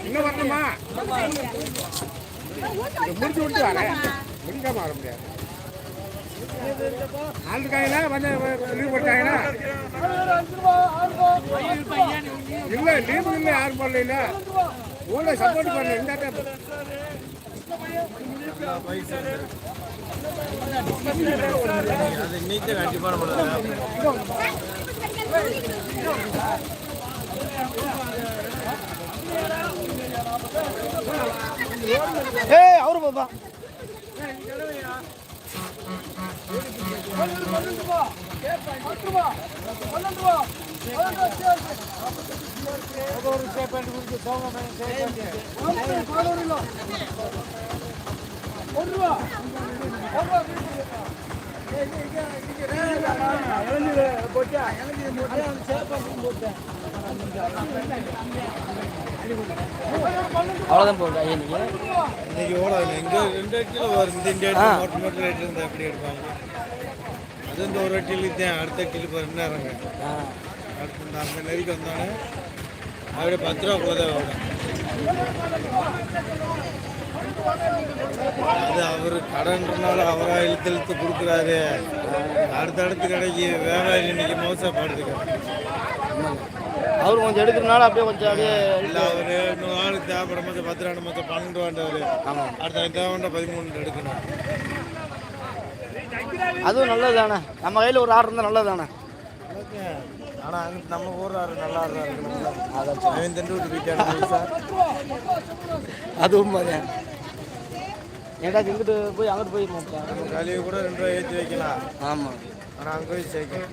இன்னும் வரணுமா? முடிச்சு விட்டு வரேன். முடிக்காம வர முடியாது. ஆளுக்காயினா வந்து லீவ் போட்டாங்கன்னா இல்ல லீவு இல்லை யாரும் போடல சப்போர்ட் பண்ணல இந்த time. அது நீச்சல் கண்டிப்பான முடியாது ஏய் அவரு அவ்வளோதான் போகுது ஐயா நீங்கள் இன்னைக்கு ஓடாது இங்க ரெண்டு இடத்துல வரும். இந்த இந்த மட்டும் மட்டும் ரேட் இருந்தா எப்படி எடுப்பாங்க. அது இந்த ஒரு வட்டியில் தான் அடுத்த பாரு என்ன இறங்க. அடுத்து இந்த அந்த நெறிக்கு வந்தோடனே அப்படியே பத்து ரூபா போதே அது அவர் கடன்றனால அவராக இழுத்து இழுத்து கொடுக்குறாரு. அடுத்தடுத்து கடைக்கு வியாபாரி இன்னைக்கு மோசப்படுத்துக்க அவர் கொஞ்சம் எடுக்கிறனால அப்படியே கொஞ்சம் அப்படியே இல்லை அவர் இன்னும் ஆளுக்கு தேவைப்படும் போது பத்து ரூபா மொத்தம் பன்னெண்டு ரூபாண்டவர் ஆமாம் அடுத்த தேவைண்ட பதிமூணு எடுக்கணும். அதுவும் நல்லது தானே நம்ம கையில் ஒரு ஆர்டர் இருந்தால் நல்லது தானே ஆனால் அங்கே நம்ம ஊர் ஆறு நல்லா ஆடுறா இருக்கணும் அவன் தண்டு விட்டு போயிட்டான் சார் அது உண்மைதான் ஏன்டா இங்கிட்டு போய் அங்கிட்டு போய் மாட்டேன் கழிவு கூட ரெண்டு ரூபா ஏற்றி வைக்கலாம். ஆமாம் ஆனால் அங்கே போய் சேர்க்கணும்.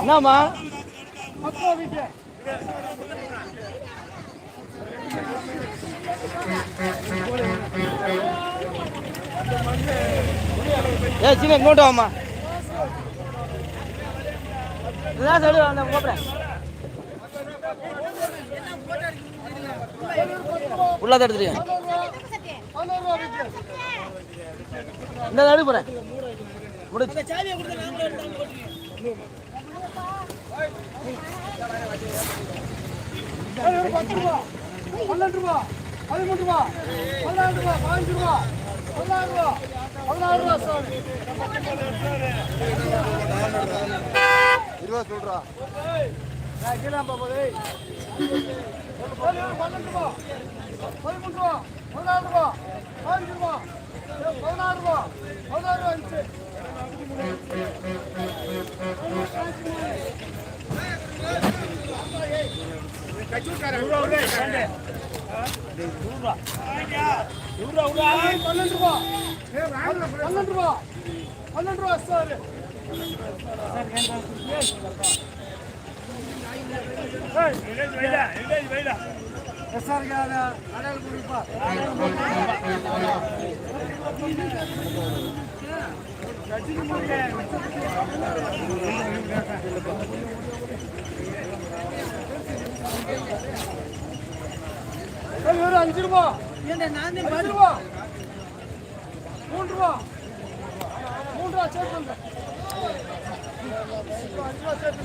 என்னம்மா? ஏ சின்ன இங்கோட்டு வாம்மா. இதான் சொல்லு அந்த கூப்பிட்றேன் உள்ளாத எடுத்துருக்கேன் இந்த நடு போகிறேன் முடிச்சு பன்னெண்டு ரூபா. பதிமூன்று ரூபா. பன்னெண்டு ரூபா. பதினஞ்சு ரூபா. பதினாறு ரூபா. பதினாறு ரூபா சாமி. இருபது சொல்கிறா பன்னெண்டு ரூபா. பதிமூன்று ரூபா. பதினாறு ரூபா. பதினஞ்சு ரூபா. பதினாறு ரூபா. பதினாறு ரூபா அஞ்சு பன்னெண்டு ரூபா பன்னெண்டு ரூபா பன்னெண்டு ரூபா சார் எஸ்ஆர் அடையாள குறிப்பா வெறும் அஞ்சு ரூபா அஞ்சு ரூபா மூன்று ரூபா மூன்று ரூபா சேர்த்து வந்து அஞ்சு ரூபா சேர்த்து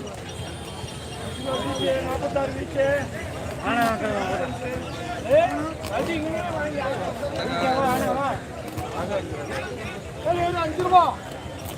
நாற்பத்தாறு வீச்சு அஞ்சு ரூபா